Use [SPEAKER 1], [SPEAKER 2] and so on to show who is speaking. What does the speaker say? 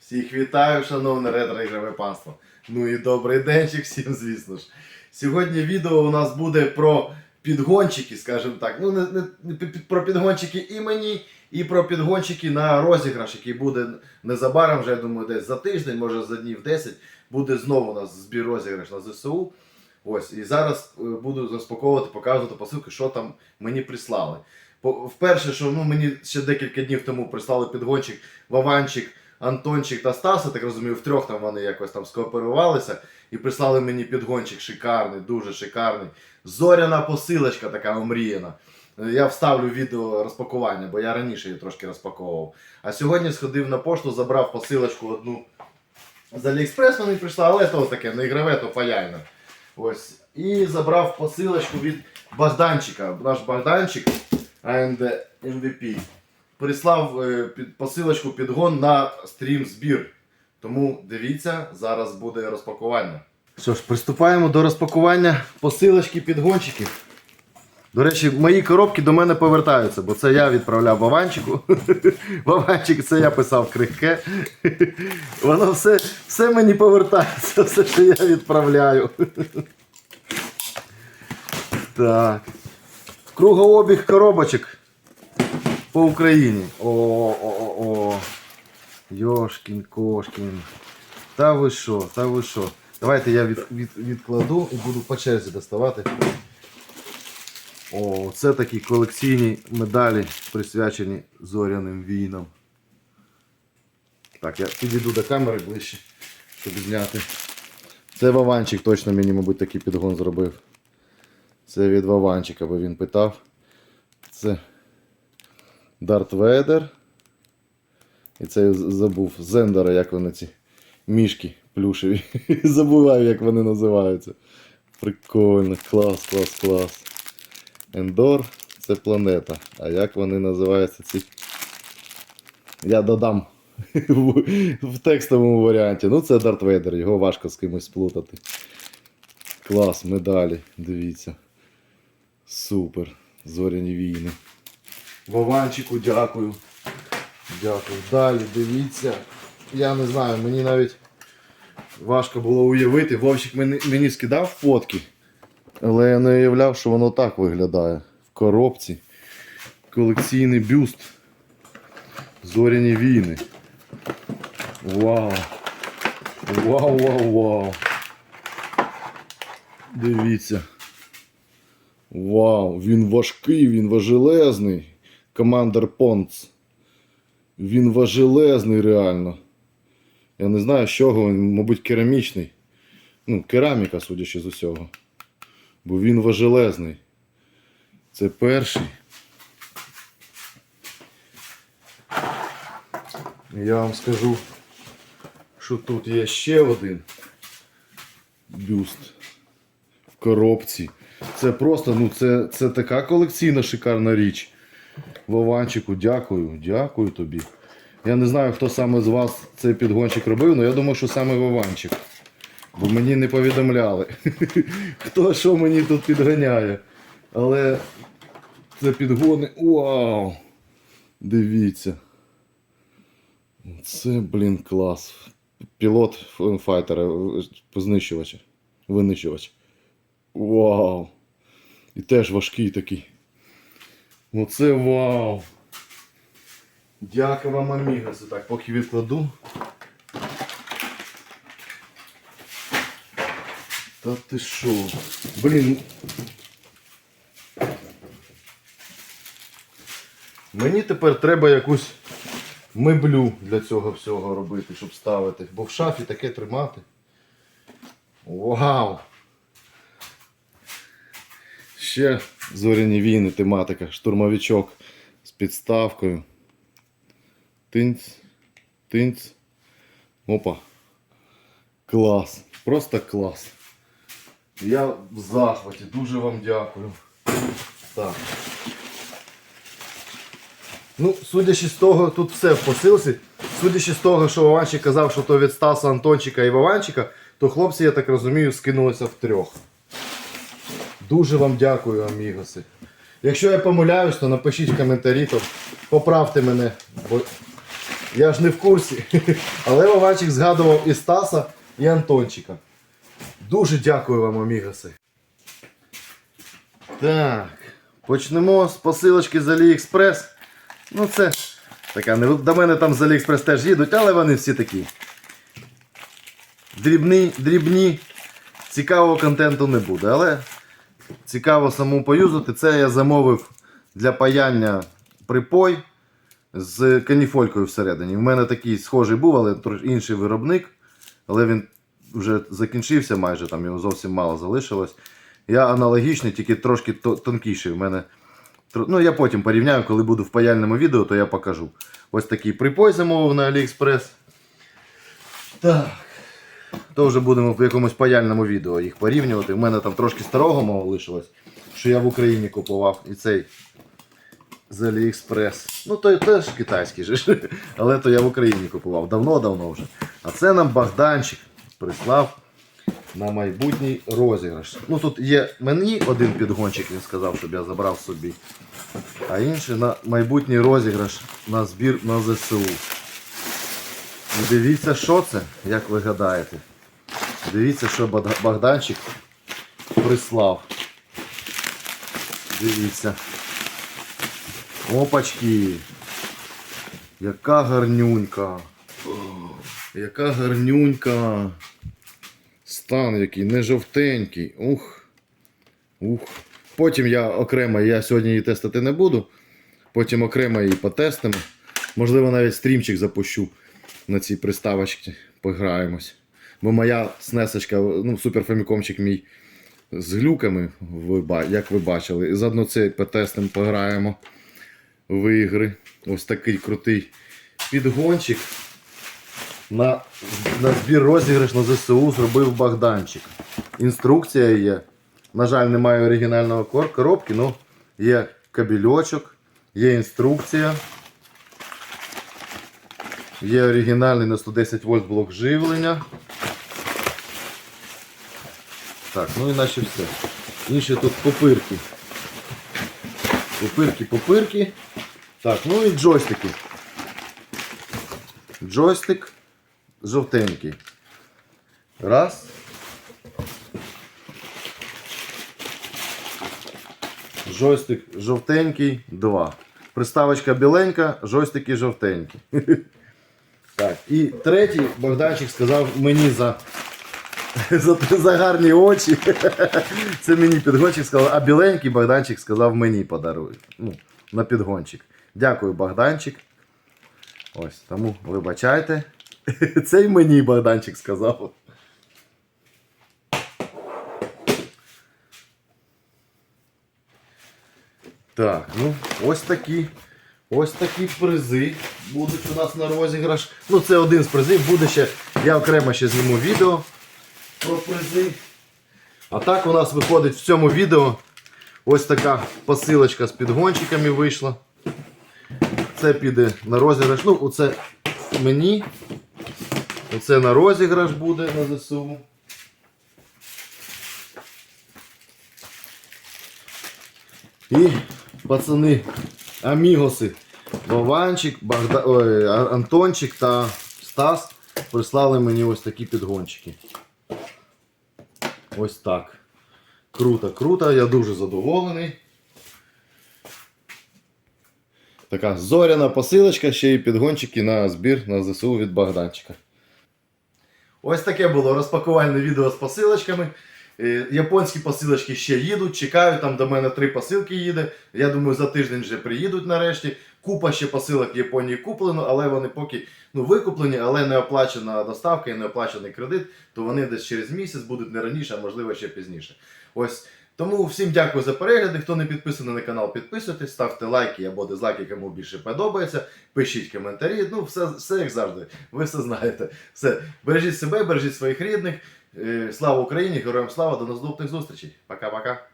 [SPEAKER 1] Всіх вітаю, шановне ретро-ігрове панство. Ну і добрий денчик всім, звісно ж. Сьогодні відео у нас буде про підгончики, скажімо так. Ну, не, не, про підгончики імені, і про підгончики на розіграш, який буде незабаром, вже я думаю, десь за тиждень, може за днів 10, буде знову у нас збір розіграш на ЗСУ. Ось, і зараз е, буду розпаковувати, показувати посилки, що там мені прислали. По- Вперше, що ну, мені ще декілька днів тому прислали підгончик Вованчик, Антончик та Стас, я так розумію, втрьох там вони якось там скооперувалися і прислали мені підгончик шикарний, дуже шикарний. Зоряна посилочка така омріяна. Е, Я вставлю відео розпакування, бо я раніше її трошки розпаковував. А сьогодні сходив на пошту, забрав посилочку одну з Аліекспрес мені прийшла, але то таке, не ігрове, то паяйне. Ось. І забрав посилочку від Богданчика. Наш Богданчик AMD MVP. Прислав е, посилочку підгон на стрім збір. Тому дивіться, зараз буде розпакування. Що ж, приступаємо до розпакування посилочки підгончиків. До речі, мої коробки до мене повертаються, бо це я відправляв Вованчику. Вованчик, це я писав крихке. Воно все, все мені повертається, все, що я відправляю. Так. Кругообіг коробочок по Україні. О, о, о, о. Йошкін, кошкін. Та ви що, та ви що. Давайте я від, від, відкладу і буду по черзі доставати. О, це такі колекційні медалі, присвячені зоряним війнам. Так, я підійду до камери ближче, щоб зняти. Це Вованчик точно мені, мабуть, такий підгон зробив. Це від Вованчика, бо він питав. Це Дарт Вейдер. І це я забув Зендера, як вони ці мішки плюшеві. Забуваю, як вони називаються. Прикольно, клас, клас, клас. Ендор це планета. А як вони називаються ці? Я додам в текстовому варіанті. Ну, це Дарт Вейдер, його важко з кимось сплутати. Клас, медалі, дивіться. Супер. Зоряні війни. Вованчику дякую. Дякую. Далі дивіться. Я не знаю, мені навіть важко було уявити. Вовчик мені, мені скидав фотки. Але я не уявляв, що воно так виглядає. В коробці. Колекційний бюст. Зоряні війни. Вау. Вау, вау, вау. Дивіться. Вау, він важкий, він важелезний. Командер Понц. Він важелезний реально. Я не знаю, з чого він, мабуть, керамічний. Ну, кераміка, судячи з усього. Бо він важелезний. Це перший. Я вам скажу, що тут є ще один бюст в коробці. Це просто, ну, це, це така колекційна шикарна річ. Вованчику, дякую, дякую тобі. Я не знаю, хто саме з вас цей підгончик робив, але я думаю, що саме Вованчик. Бо мені не повідомляли, хто що мені тут підганяє. Але це підгони. Вау! Дивіться. Це, блін, клас. Пілот файтера, познищувача. Винищувач. Вау! І теж важкий такий. Оце вау! Дякую вам, амігоси. Так, поки відкладу. Та ти що? Блін. Мені тепер треба якусь меблю для цього всього робити, щоб ставити. Бо в шафі таке тримати. Вау! Ще зоряні війни, тематика, штурмовичок з підставкою. Тинць, тинць. Опа. Клас. Просто клас. Я в захваті. Дуже вам дякую. Так. Ну, судячи з того, тут все в посилці. Судячи з того, що Вованчик казав, що то від Стаса Антончика і Вованчика, то хлопці, я так розумію, скинулися в трьох. Дуже вам дякую, амігоси. Якщо я помиляюсь, то напишіть в коментарі, то поправте мене. Бо Я ж не в курсі. Але Вованчик згадував і Стаса, і Антончика. Дуже дякую вам, Амігаси. Так. Почнемо з посилочки з Аліекспрес. Ну це така, до мене там з Аліекспрес теж їдуть, але вони всі такі. Дрібні, дрібні. Цікавого контенту не буде, але цікаво самому поюзати. Це я замовив для паяння припой з каніфолькою всередині. У мене такий схожий був, але інший виробник. Але він вже закінчився майже, там його зовсім мало залишилось. Я аналогічний, тільки трошки тонкіший. У мене Ну, я потім порівняю, коли буду в паяльному відео, то я покажу. Ось такий припой замовив на AliExpress. Так. То вже будемо в якомусь паяльному відео їх порівнювати. У мене там трошки старого мого лишилось, що я в Україні купував. І цей з AliExpress. Ну, той теж китайський же. Але то я в Україні купував. Давно-давно вже. А це нам Богданчик прислав на майбутній розіграш. Ну тут є мені один підгончик, він сказав, щоб я забрав собі. А інший на майбутній розіграш на збір на ЗСУ. Дивіться, що це, як ви гадаєте. Дивіться, що Богданчик прислав. Дивіться. Опачки. Яка гарнюнька. Яка гарнюнька. Стан який, не жовтенький. Ух. Ух. Потім я окремо, я сьогодні її тестити не буду. Потім окремо її потестимо. Можливо, навіть стрімчик запущу на цій приставочці. Пограємось. Бо моя снесочка, ну, суперфамікомчик мій з глюками, як ви бачили. І заодно це потестимо, пограємо в ігри. Ось такий крутий підгончик. На, на збір розіграш на ЗСУ зробив Богданчик. Інструкція є. На жаль, немає оригінального коробки, але є кабельочок, є інструкція. Є оригінальний на 110 вольт блок живлення. Так, ну і наче все. Інші тут попирки. Попирки, попирки. Так, ну і джойстики. Джойстик жовтенький. Раз. Джойстик жовтенький, два. Приставочка біленька, джойстики жовтенькі. Так, і третій Богданчик сказав мені за, за, за гарні очі. Це мені підгончик сказав, а біленький Богданчик сказав мені подарує. Ну, на підгончик. Дякую, Богданчик. Ось, тому вибачайте. Це й мені Богданчик сказав. Так, ну ось такі. Ось такі призи будуть у нас на розіграш. Ну, це один з призів, буде ще. Я окремо ще зніму відео про призи. А так у нас виходить в цьому відео ось така посилочка з підгончиками вийшла. Це піде на розіграш. Ну, оце мені. Оце на розіграш буде на ЗСУ. І пацани, амігоси, Вованчик, Богда... Ой, Антончик та Стас прислали мені ось такі підгончики. Ось так. Круто, круто, я дуже задоволений. Така зоряна посилочка, ще й підгончики на збір на ЗСУ від Богданчика. Ось таке було розпакувальне відео з посилочками. Е, Японські посилочки ще їдуть, чекаю, там до мене три посилки їде. Я думаю, за тиждень вже приїдуть нарешті. Купа ще посилок в Японії куплено, але вони поки ну, викуплені, але не оплачена доставка і не оплачений кредит, то вони десь через місяць будуть не раніше, а можливо ще пізніше. Ось. Тому всім дякую за перегляди. Хто не підписаний на канал, підписуйтесь, ставте лайки або дизлайки, кому більше подобається. Пишіть коментарі. Ну, все, все як завжди. Ви все знаєте. Все. Бережіть себе, бережіть своїх рідних. Е, Слава Україні! Героям слава! До наступних зустрічей! Пока-пока!